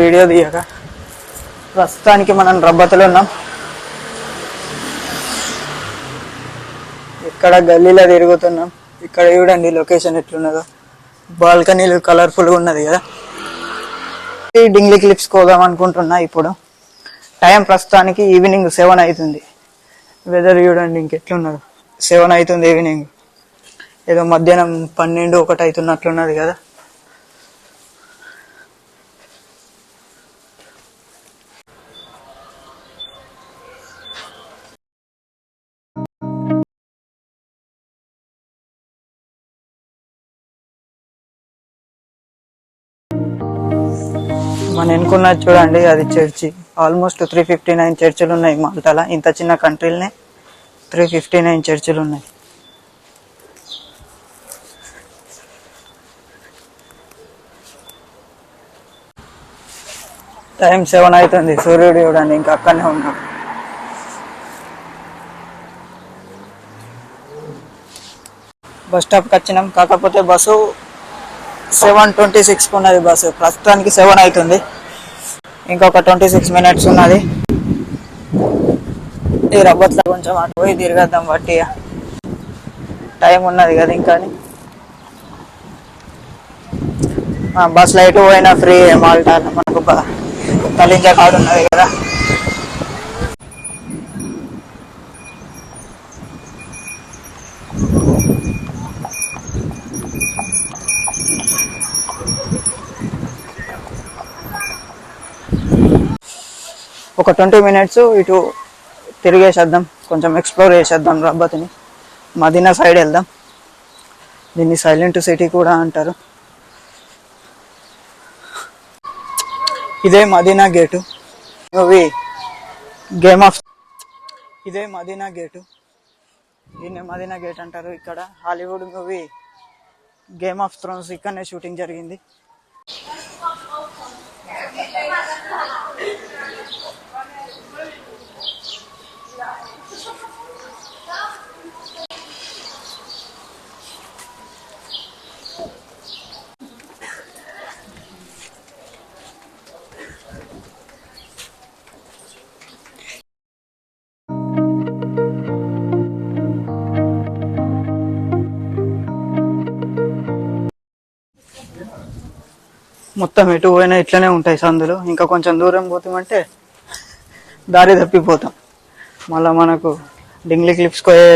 Video తీయక. ప్రస్తుతానికి మనం రబ్బతులు ఉన్నాం. ఇక్కడ గల్లీలో తిరుగుతున్నాం. ఇక్కడ చూడండి లొకేషన్ ఎట్లున్నదో. బాల్కనీలు కలర్ఫుల్గా ఉన్నది కదా. డింగ్లీ క్లిప్స్ కోదాం అనుకుంటున్నా ఇప్పుడు. టైం ప్రస్తుతానికి ఈవినింగ్ సెవెన్ అవుతుంది. వెదర్ చూడండి ఇంకెట్లున్నదో. సెవెన్ అవుతుంది ఈవినింగ్. ఏదో మధ్యాహ్నం పన్నెండు ఒకటి అవుతున్నట్లున్నది కదా. మన చూడండి అది church. Almost three fifty nine చర్చిలు ఉన్నాయి మాల్టాలో ఇంత చిన్న కంట్రీలనే త్రీ ఫిఫ్టీ నైన్ చర్చిలు ఉన్నాయి. టైం సెవెన్ అవుతుంది. సూర్యుడు చూడండి ఇంకా అక్కడనే ఉన్నాం బస్ స్టాప్కి వచ్చినాం. కాకపోతే బస్సు సెవెన్ ట్వంటీ సిక్స్కి ఉన్నది బస్సు. ప్రస్తుతానికి సెవెన్ అవుతుంది. ఇంకొక ట్వంటీ సిక్స్ మినిట్స్ ఉన్నది. ఈ రబ్బట్లో కొంచెం అటు పోయి తిరగద్దాం బట్టి టైం ఉన్నది కదా ఇంకా అని. ఆ, బస్ లైట్ పోయినా ఫ్రీ మాల్టా మనకు తలించే కాడు ఉన్నది కదా. ఒక ట్వంటీ మినిట్స్ ఇటు తిరిగేసేద్దాం. కొంచెం ఎక్స్ప్లోర్ చేసేద్దాం రబ్బతిని మదీనా సైడ్ వెళ్దాం. దీన్ని సైలెంట్ సిటీ కూడా అంటారు. ఇదే Mdina gate. Movie game of ఇదే మదీనా గేటు. దీన్ని మదీనా గేట్ అంటారు. ఇక్కడ Hollywood movie game of thrones ఇక్కడనే షూటింగ్ జరిగింది. మొత్తం ఎటు పోయినా ఇట్లనే ఉంటాయి సందులు. ఇంకా కొంచెం దూరం పోతామంటే దారి తప్పిపోతాం. మళ్ళా మనకు డింగ్లీ క్లిప్స్ పోయే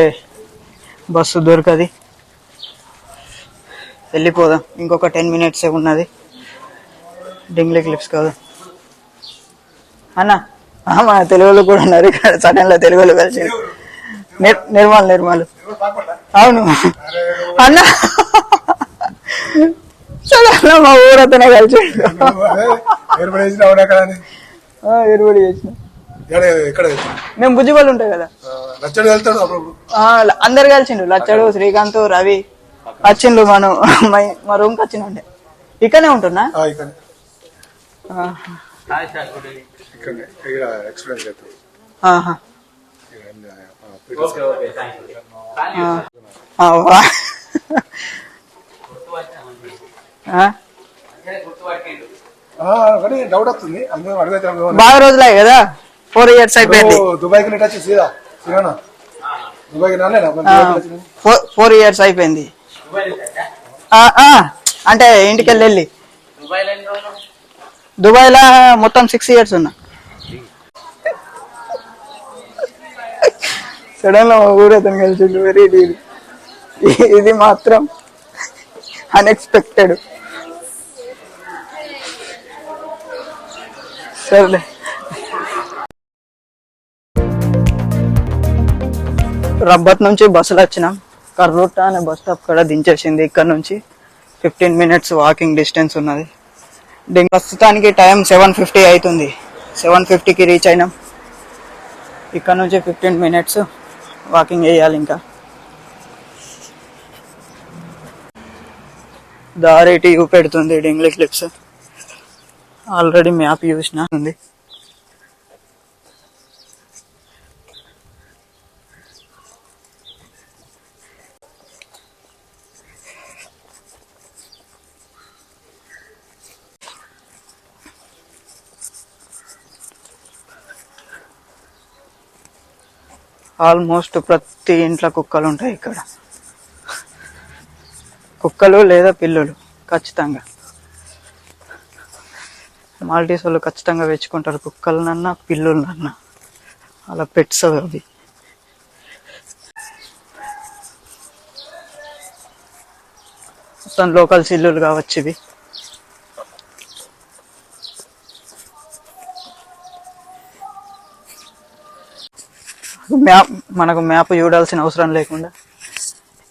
బస్సు దొరకది. వెళ్ళిపోదాం. ఇంకొక టెన్ మినిట్స్ ఉన్నది. డింగ్లీ క్లిప్స్ కదా. అన్న మన తెలుగులో కూడా ఉన్నారు. ఇక్కడ సడన్లో తెలుగులో కలిసి నిర్మల్ నిర్మల్. అవును. అన్న! సడన్లో మా ఊరతనే కలిసి. ఏర్పడి చేసిన అవునా కదా అని ఎరువుడు చేసిన. ఇక్కడ ఇక్కడ మేము బుజ్జిబళ్ళు ఉంటాయి కదా. వెళ్తాడు అందరు కలిసిండు. లచ్చడు శ్రీకాంత్ రవి. వచ్చిండు మనం మై- మా రూమ్కి వచ్చిండే ఇక్కడనే ఉంటున్నా? ఆ, ఇక్కడ ఆ, ఇక్కడ ఇక్కడ ఎక్స్పీరియన్స్ చేస్తాడు ఆహా. ఇక్కడ ఏం, ఆ, ప్రీతి ఆ. ఆ, వా. ఆ, ఆ, కానీ డౌట్ వస్తుంది. బాగా రోజులే కదా? ఫోర్ ఇయర్స్ అయిపోయింది. దుబాయ్కి నెట్ వచ్చి సీదా సీనా దుబాయ్కి రాలేనా మరి దుబాయ్కి వచ్చింది. ఫోర్ ఇయర్స్ అయిపోయింది. ఆ, ఆ, అంటే ఇంటికి వెళ్ళి. దుబాయ్లో మొత్తం సిక్స్ ఇయర్స్ ఉన్నా. సడన్లో ఊరేతను కలిసిండు వెరీ డీల్ ఇది మాత్రం అన్ఎక్స్పెక్టెడ్ సర్లే. రబ్బత్ నుంచి బస్సులు వచ్చినాం. కర్రోట అనే బస్ స్టాప్ కూడా దించేసింది. ఇక్కడ నుంచి ఫిఫ్టీన్ మినిట్స్ వాకింగ్ డిస్టెన్స్ ఉన్నది. దీని ప్రస్తుతానికి టైం సెవెన్ ఫిఫ్టీ అవుతుంది. సెవెన్ ఫిఫ్టీకి రీచ్ అయినాం. ఇక్కడ నుంచి ఫిఫ్టీన్ మినిట్స్ వాకింగ్ చేయాలి ఇంకా. దారి ఇటు చూపెడుతుంది డింగ్లీ క్లిప్స్ ఆల్రెడీ మ్యాప్ చూసిన. ఉంది. ఆల్మోస్ట్ ప్రతి ఇంట్లో కుక్కలు ఉంటాయి ఇక్కడ. కుక్కలు లేదా పిల్లులు ఖచ్చితంగా. మాల్టీస్ వాళ్ళు ఖచ్చితంగా పెంచుకుంటారు కుక్కలనన్నా పిల్లులనన్నా. అలా పెట్స్ అవి మొత్తం లోకల్ సిల్లులు కావచ్చు ఇవి. మ్యాప్ మనకు మ్యాప్ చూడాల్సిన అవసరం లేకుండా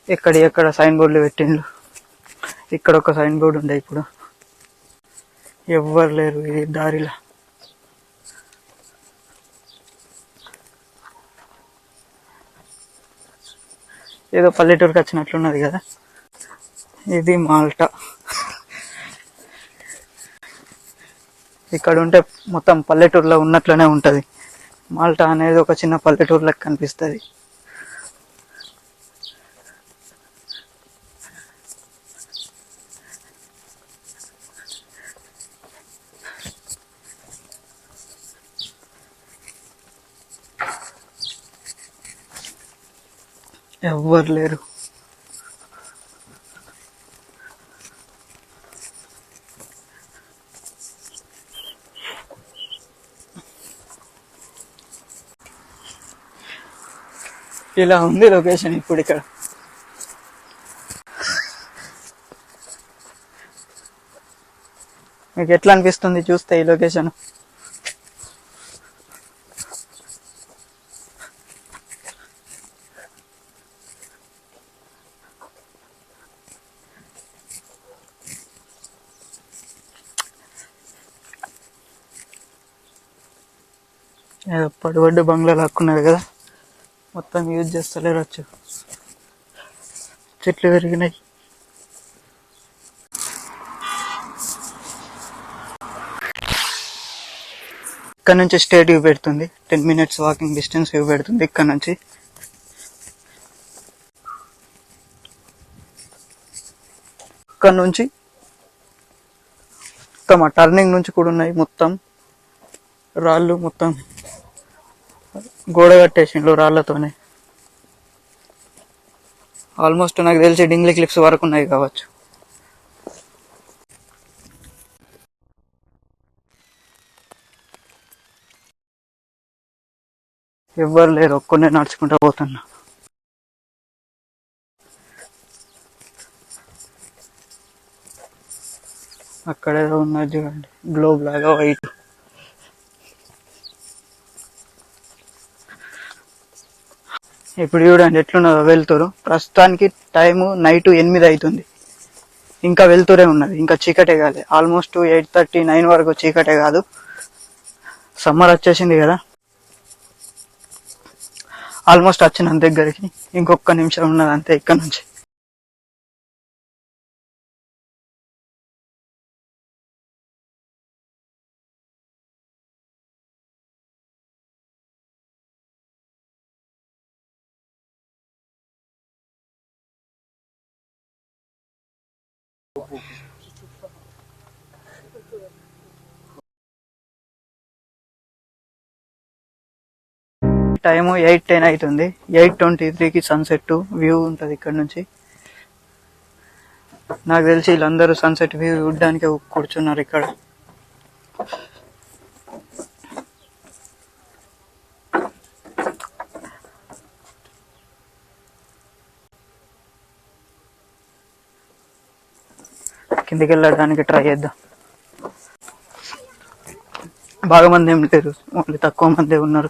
ఎక్కడ ఎక్కడ సైన్ బోర్డులు పెట్టిండ్రు ఇక్కడ ఒక సైన్ బోర్డు ఉండే ఇప్పుడు. ఎవ్వరు లేరు ఇది దారిలో. ఏదో పల్లెటూరుకి వచ్చినట్లున్నది కదా. ఇది మాల్టా. ఇక్కడ ఉంటే మొత్తం పల్లెటూరులో ఉన్నట్లనే ఉంటది. మాల్టా అనేది ఒక చిన్న పల్లెటూరులకు కనిపిస్తుంది. ఎవ్వరు లేరు. ఇలా ఉంది లొకేషన్ ఇప్పుడు ఇక్కడ. మీకు ఎట్లా అనిపిస్తుంది చూస్తే ఈ లొకేషన్? ఏదో పడిపడ్డ బంగ్లా లాక్కున్నారు కదా. మొత్తం యూజ్ చేస్తలేరు వచ్చు చెట్లు పెరిగినాయి. ఇక్కడ నుంచి స్టేట్ వ్యూ పెడుతుంది. Ten minutes walking distance view పెడుతుంది ఇక్కడ నుంచి. ఇక్కడ నుంచి మొత్తం ఆ టర్నింగ్ నుంచి కూడా ఉన్నాయి మొత్తం. రాళ్ళు మొత్తం. గోడ కట్టేసిండ్రు రాళ్ళతోనే ఆల్మోస్ట్ నాకు తెలిసి డింగ్లీ క్లిప్స్ వరకు ఉన్నాయి కావచ్చు. ఎవ్వరు లేరు ఒక్కనే నడుచుకుంటూ పోతున్నా. అక్కడేదో ఉన్నది చూడండి గ్లోబ్ లాగా వైట్ ఇప్పుడు చూడండి ఎట్లున్నదో వెళ్తురు ప్రస్తుతానికి టైము నైట్ ఎనిమిది అవుతుంది ఇంకా వెళ్తూనే ఉన్నది. ఇంకా చీకటే కాదు ఆల్మోస్ట్ ఎయిట్ థర్టీ నైన్ వరకు చీకటే కాదు. సమ్మర్ వచ్చేసింది కదా. ఆల్మోస్ట్ వచ్చినంత దగ్గరికి ఇంకొక నిమిషం ఉన్నది అంతే ఇక్కడ నుంచి. టైము ఎయిట్ టెన్ అవుతుంది ఎయిట్ ట్వంటీ త్రీకి సన్సెట్ వ్యూ ఉంటుంది ఇక్కడ నుంచి. నాకు తెలిసి వీళ్ళందరూ సన్సెట్ వ్యూ చూడడానికి కూర్చున్నారు ఇక్కడ. కిందికి వెళ్ళడానికి ట్రై చేద్దాం. బాగా మంది ఏం లేరు ఓన్లీ తక్కువ మందే ఉన్నారు.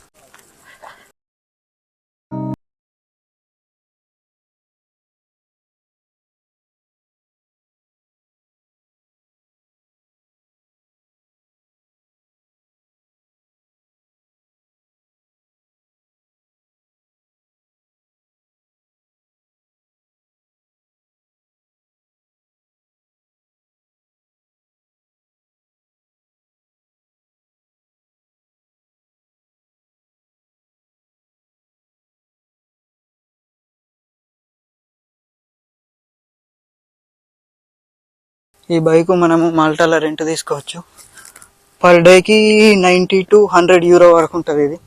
ఈ బైక్ మనము మాల్టాలో రెంట్ తీసుకోవచ్చు. పర్ డేకి నైంటీ టు హండ్రెడ్ యూరో వరకు ఉంటుంది ఇది.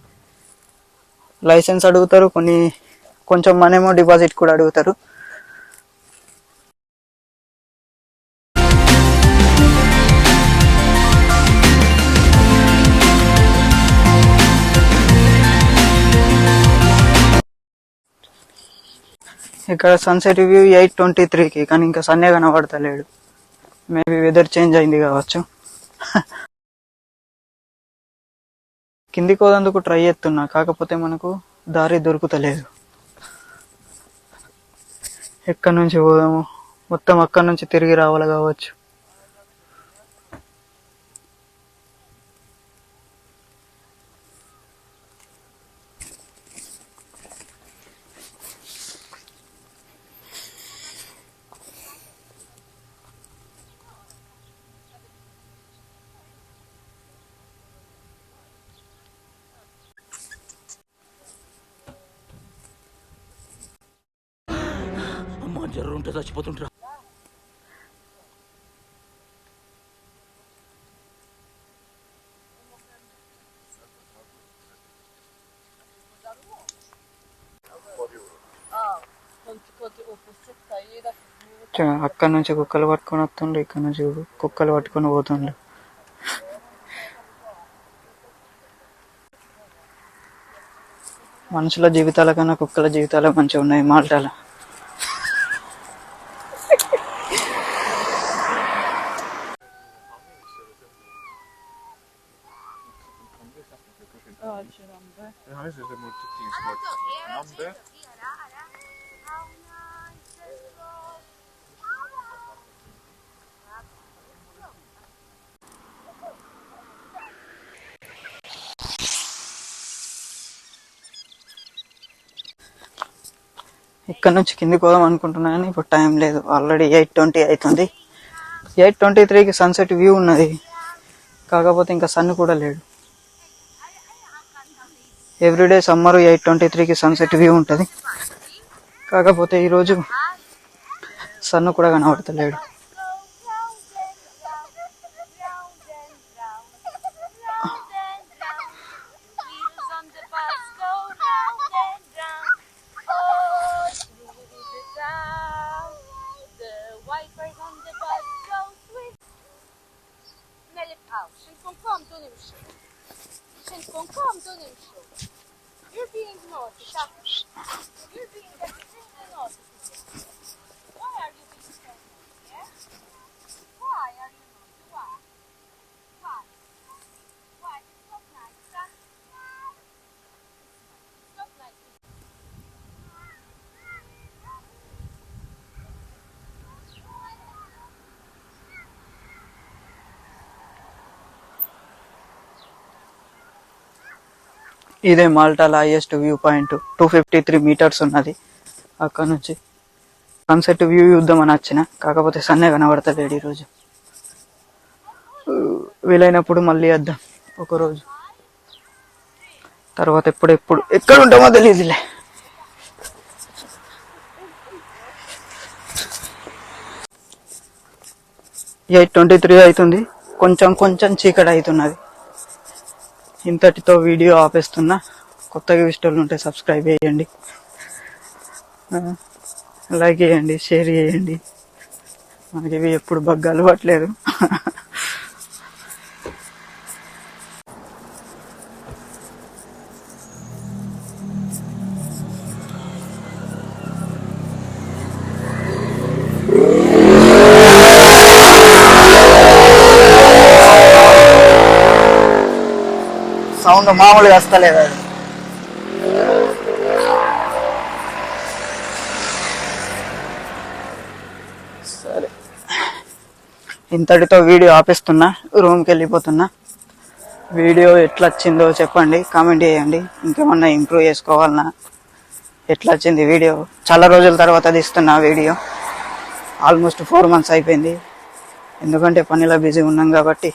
లైసెన్స్ అడుగుతారు కొన్ని కొంచెం మనేమో డిపాజిట్ కూడా అడుగుతారు. ఇక్కడ సన్సెట్ వ్యూ ఎయిట్ ట్వంటీ త్రీకి కానీ ఇంకా సన్నే కనబడతలేడు. మేబీ వెదర్ చేంజ్ అయింది కావచ్చు. కిందికి పోదందుకు ట్రై చేస్తున్నా కాకపోతే మనకు దారి దొరుకుతలేదు. ఎక్కడి నుంచి పోదాము? మొత్తం అక్కడి నుంచి తిరిగి రావాలి కావచ్చు. అమ్మా జ్వరం ఉంటే చచ్చిపోతుంటారా అక్కడ అక్కడి నుంచి కుక్కలు పట్టుకొని వస్తుండ్రు ఇక్కడ నుంచి కుక్కలు పట్టుకొని పోతుండ్రు. మనుషుల జీవితాల కన్నా కుక్కల జీవితాలు మంచిగా ఉన్నాయి మాల్టాల. ఇక్కడ నుంచి కిందికి పోదాం అనుకుంటున్నాను ఇప్పుడు టైం లేదు. ఆల్రెడీ ఎయిట్ ట్వంటీ అవుతుంది. ఎయిట్ ట్వంటీ త్రీకి సన్సెట్ వ్యూ ఉన్నది. కాకపోతే ఇంకా సన్ కూడా లేడు ఎవ్రీడే సమ్మర్ ఎయిట్ ట్వంటీ త్రీకి సన్సెట్ వ్యూ ఉంటుంది. కాకపోతే ఈరోజు సన్ కూడా కనబడతలేడు ఇదే మాల్టాల highest view point two fifty three meters ఉన్నది. అక్కడ నుంచి సన్సెట్ వ్యూ చూద్దామని వచ్చిన. కాకపోతే సన్నే కనబడతలేడు ఈరోజు. వీలైనప్పుడు మళ్ళీ వద్దాం ఒకరోజు. తర్వాత ఎప్పుడెప్పుడు ఎక్కడ ఉంటామో తెలియదులే ఎయిట్ ట్వంటీ త్రీ అవుతుంది. కొంచెం కొంచెం చీకటి అవుతున్నది. ఇంతటితో వీడియో ఆపేస్తున్నా. కొత్తగా ఇష్టలు ఉంటే సబ్స్క్రైబ్ చేయండి. లైక్ చేయండి షేర్ చేయండి. మనకి ఇవి ఎప్పుడు బగ్గా అలవాట్లేదు అంత మామూలుగా వస్తలేదు అది. సరే. ఇంతటితో వీడియో ఆపేస్తున్నా రూమ్కి వెళ్ళిపోతున్నా. వీడియో ఎట్లా వచ్చిందో చెప్పండి కామెంట్ చేయండి. ఇంకేమన్నా ఇంప్రూవ్ చేసుకోవాలన్నా ఎట్లా వచ్చింది వీడియో? చాలా రోజుల తర్వాత తీస్తున్నా వీడియో. ఆల్మోస్ట్ ఫోర్ మంత్స్ అయిపోయింది. ఎందుకంటే పనిలో బిజీ ఉన్నాం కాబట్టి